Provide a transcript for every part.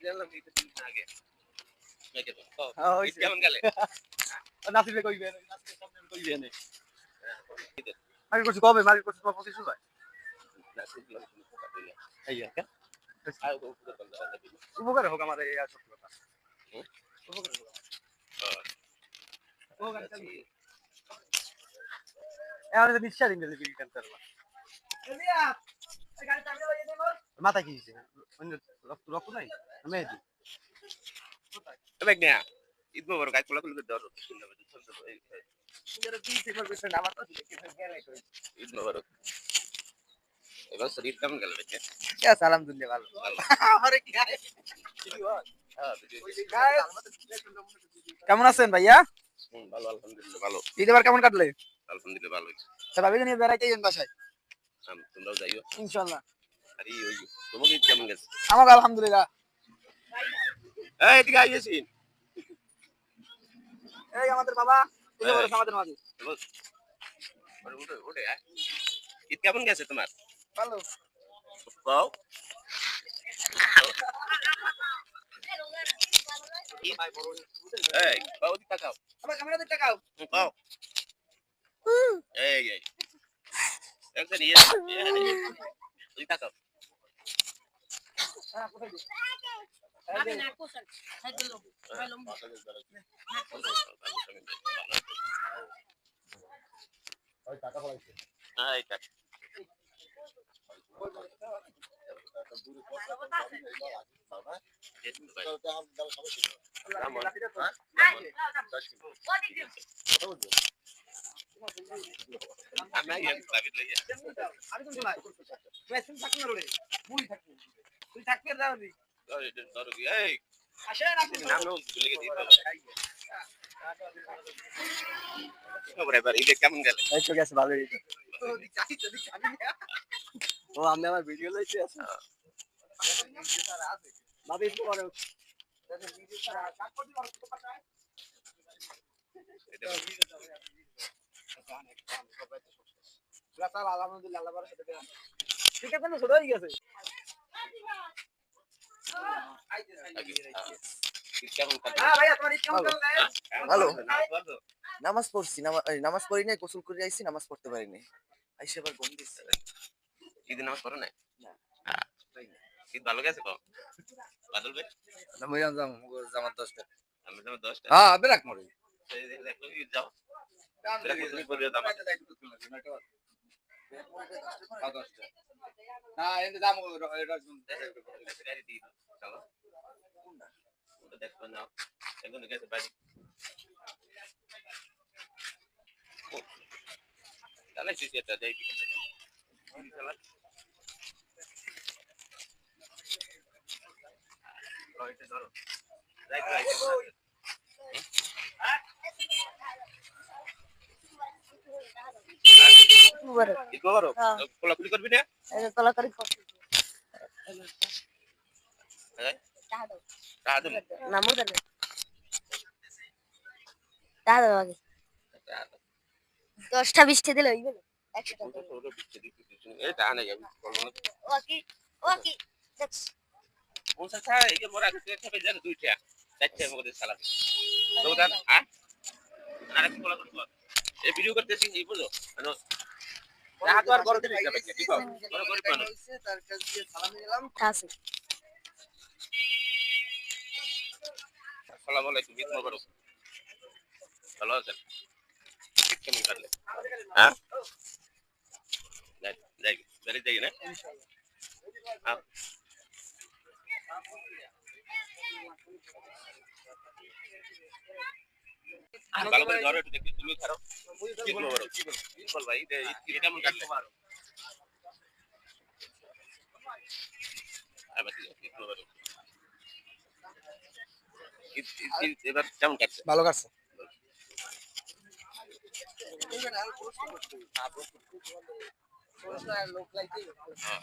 জানলাম এই তো দিন আগে। মেকে তো ও, হ্যাঁ, ঈদ হইছে। কেমন গেলে? নাসিবে কইবে নাসিবে সামনে কইবে নে মার্কেট করছি কবে? মার্কেট করছি তোমার পঁচিশ হয়? আছে উপকার হোক আমাদের এই সত্যি কথা? উপকার হোক। মাথা কি হয়েছে অন্য রক্ত রক্ত নাই? মেহেদি? ঈদ মোবারক আজ ঈদ মোবারক। এবার শরীর কেমন গেল alhamdulillah ভালো। হ্যাঁ? কেমন আছেন ভাইয়া? হুম, ভালো আলহামদুলিল্লাহ ভালো। ঈদ এবার কেমন কাটলে? আলহামদুলিল্লাহ ভালো ভাবিকে নিয়ে বেড়াইতে যান বাসায়? তোমরাও যাইও। ইনশাল্লাহ। কেমন গেছে? আমাকে আলহামদুলিল্লাহ। এদিকে আইয়েছি এই আমাদের বাবা ঈদ এই। মোবারক আমাদের মাঝে ওঠে ওঠে আয়। ঈদ কেমন গেছে তোমার? ভালো। কও এই কও দিক তাকাও আবার ক্যামেরা দিকে তাকাও। হুম, এই এই। একজন ইয়ে দিক তাকাও। আমি তো নাই না রে মুই থাকব তুই থাকবে দাও দি ধরো কি এই। আসেন আপনি নাম ভুলে গেছি ও আমি আমার ভিডিও লাইতে আছে ভাবি একটু পরে বারাকাত দেন ঠিক আছে না ছোট হয়ে গেছে ঈদ কেমন কাটলো হ্যাঁ ভাইয়া তোমার ঈদ কেমন চলছে ভালো। নামাজ পড়ছি নামাজ পড়ি নাই গোসল করে আইছি নামাজ পড়তে পারি নাই আইসে আবার গম দিচ্ছে ঈদে নামাজ পড়ো নাই হ্যাঁ। ঈদ ভালো গেছে কম বাদল ভাই নামাইয়াম যাম জামাত দশটা আমি তোমার দশটা হ্যাঁ বেরাক মরে যাও দেখো তুমি দাম হ্যাঁ গাড়ি দিয়ে দাও চলো ওটা দেখো নাও এখন গেছে বাড়ি তাহলে সিসি এটা দেই চালা রাইট ধরো রাইট রাইট Mubarak. ঈদ মোবারক হ্যাঁ। কোলাকুলি করবি না Ay, tolak হ্যাঁ দশটা বিশটা দিলে টাকা এই যে মোরা থেকে জানো দুইটা চারটে সালাম হ্যাঁ আর কি বলা করব এই ভিডিও করতেছি এই বুঝো মানে রাত আর গরম দিতে যাবে ঠিক আছে গরম গরম পানো তার কাছে দিয়ে সালামি আছে আসসালামু আলাইকুম ঈদ মোবারক। ভালো আছেন? কেমন কাটলে হ্যাঁ? যাই যাই না? ভালো করে ধরো একটু দেখি তুমি খারো ঈদ মোবারক। বল ভাই ঈদ কেমন কাটলে এবার ঈদ মোবারক। এবার কেমন কাটছে ভালো কাটছে হ্যাঁ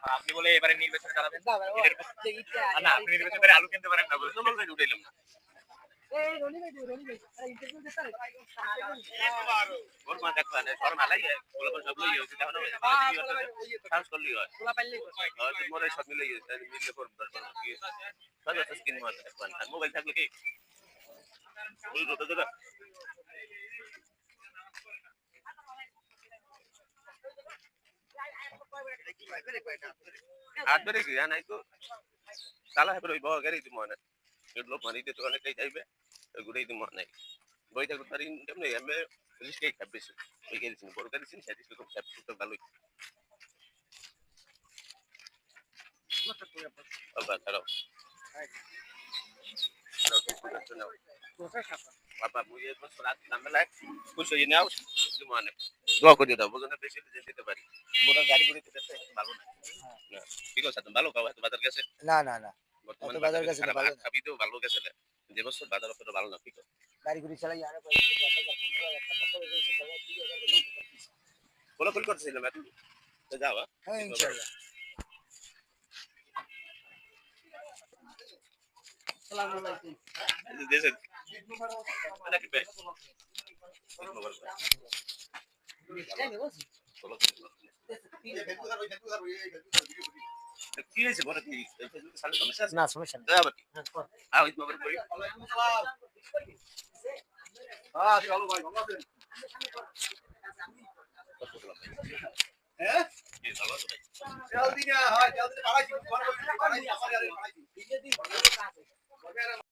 হ্যাঁ আপনি বলে এবারে নির্বাচন চালাবেন না আপনি নির্বাচন করে আলু কিনতে পারেন না মোবাইল থাকলে কি? হাত ধরে কি নাই তো তালা হেপে ওই বাবা গাড়ি দিমো না এগুলো পানি দিয়ে দোকানে খাই যাইবে। ওগুলোই দিমো নাই বই থাকতে পারি কেমনি আমি রিস্কে খাব বেশি ওই গাড়ি ছিল বড় গাড়ি ছিল সেটি খুব খাব খুব ভালোই দোয়া করে দাও বুঝো না বেশি যে দিতে পারি মোটা গাড়ি করে দিতে ভালো না ঠিক আছে ভালো খাও হয়তো বাজার গেছে না না না বাজার গেছে ভালো না। খাবিতেও ভালো গেছে না। যে বছর বাজার অতটা ভালো না ঠিক গাড়ি গুড়ি চালাই আরে বলো কল করছিলাম এখন তো যাও হ্যাঁ? হ্যাঁ ইনশাআল্লাহ সালাম আলাইকুম। এই যে দেশে এটা কি বে। বলো, কি হয়েছে বড় কি সমস্যা না সমস্যা না দাদা বাকি হ্যাঁ ওই তোমার করি হ্যাঁ চলো ভাই, ভালো আছেন? হ্যাঁ? জলদি না হয় হ্যাঁ, জলদি পাড়াই পাড়াই আমার পাড়াই